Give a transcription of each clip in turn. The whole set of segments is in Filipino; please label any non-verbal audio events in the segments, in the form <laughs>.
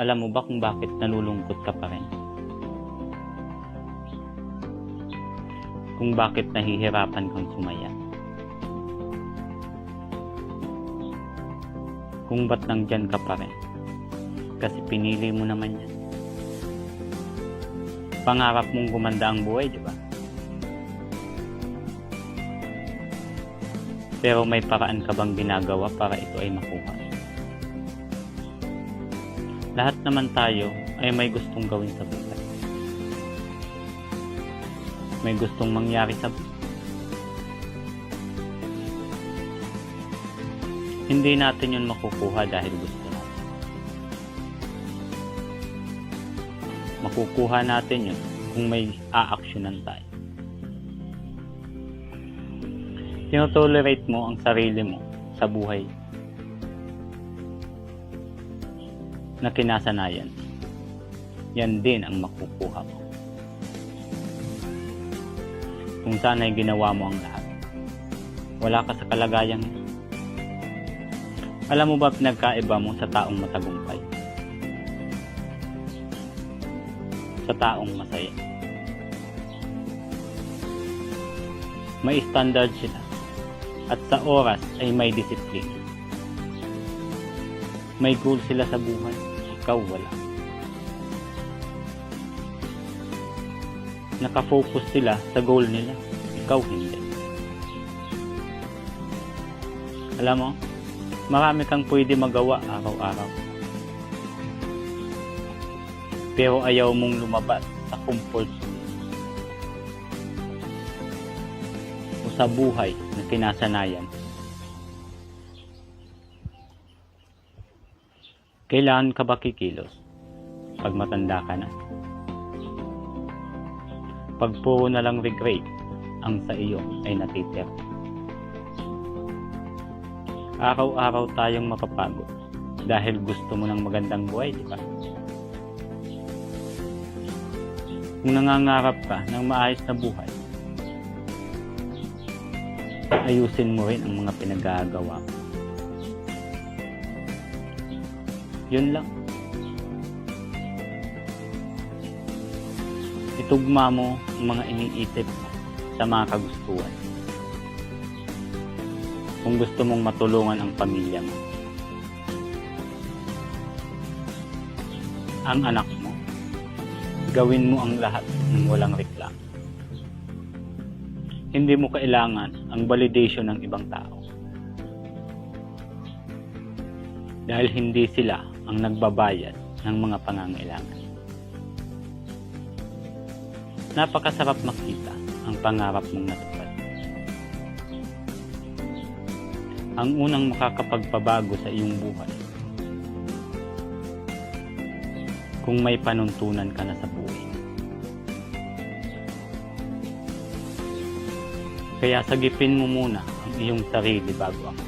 Alam mo ba kung bakit nalulungkot ka pa rin? Kung bakit nahihirapan kang sumaya? Kung ba't nandyan ka pa rin? Kasi pinili mo naman yan. Pangarap mong gumanda ang buhay, di ba? Pero may paraan ka bang ginagawa para ito ay makuha? Lahat naman tayo ay may gustong gawin sa buhay. May gustong mangyari sa buhay. Hindi natin yun makukuha dahil gusto natin. Makukuha natin yun kung may aaksyonan tayo. Tinotolerate mo ang sarili mo sa buhay na kinasanayan. Yan din ang makukuha mo. Kung sana'y ginawa mo ang lahat. Wala ka sa kalagayang yan. Alam mo ba pinagkaiba mo sa taong matagumpay? Sa taong masaya. May standard sila at sa oras ay may disiplina. May goal sila sa buhay, ikaw wala. Nakafocus sila sa goal nila, ikaw hindi. Alam mo, marami kang pwede magawa araw-araw. Pero ayaw mong lumabas sa comfort zone o sa buhay na kinasanayan. Kailangan ka ba kikilos pag matanda ka na? Pag puro na lang regret ang sa iyo ay natitira. Araw-araw tayong mapapagod dahil gusto mo ng magandang buhay, di ba? Kung nangangarap ka ng maayos na buhay, ayusin mo rin ang mga pinagagawa mo. Yun lang. Itugma mo ang mga iniisip sa mga kagustuhan. Kung gusto mong matulungan ang pamilya mo. Ang anak mo. Gawin mo ang lahat ng walang reklamo. Hindi mo kailangan ang validation ng ibang tao. Dahil hindi sila ang nagbabayad ng mga pangangailangan. Napakasarap makita ang pangarap mong natupad. Ang unang makakapagpabago sa iyong buhay. Kung may panuntunan ka na sa buhay. Kaya sagipin mo muna ang iyong sarili bago ang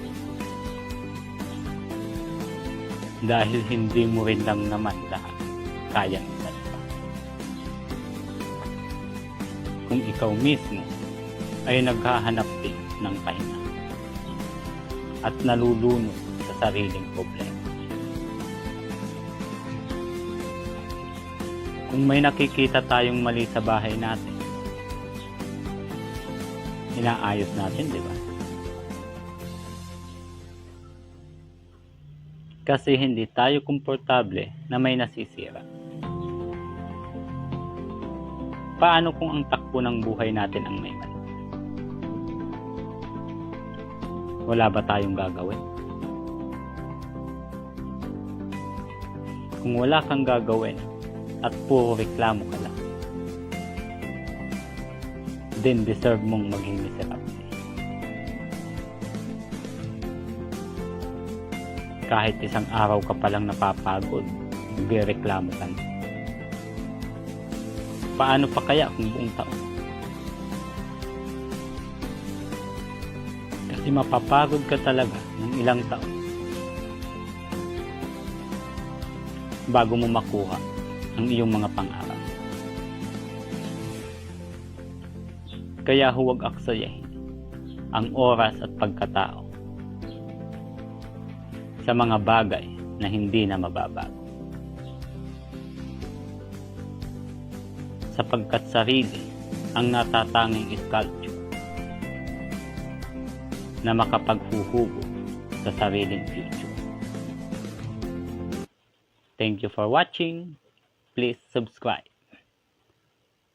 <laughs> dahil hindi mo rin lang naman lahat kayang isalpa. Kung ikaw mismo ay naghahanap din ng pahinga at nalulunod sa sariling problema. Kung may nakikita tayong mali sa bahay natin, inaayos natin, di ba? Kasi hindi tayo komportable na may nasisira. Paano kung ang takbo ng buhay natin ang may mali? Wala ba tayong gagawin? Kung wala kang gagawin at puro reklamo ka lang, then deserve mong maging miserable. Kahit isang araw ka palang napapagod, nagreklamo ka na. Paano pa kaya kung buong taon? Kasi mapapagod ka talaga ng ilang taon bago mo makuha ang iyong mga pangarap. Kaya huwag aksayahin ang oras at pagkatao sa mga bagay na hindi na mababago. Sapagkat sarili ang natatanging sculpture na makapaghuhugo sa sariling future. Thank you for watching. Please subscribe.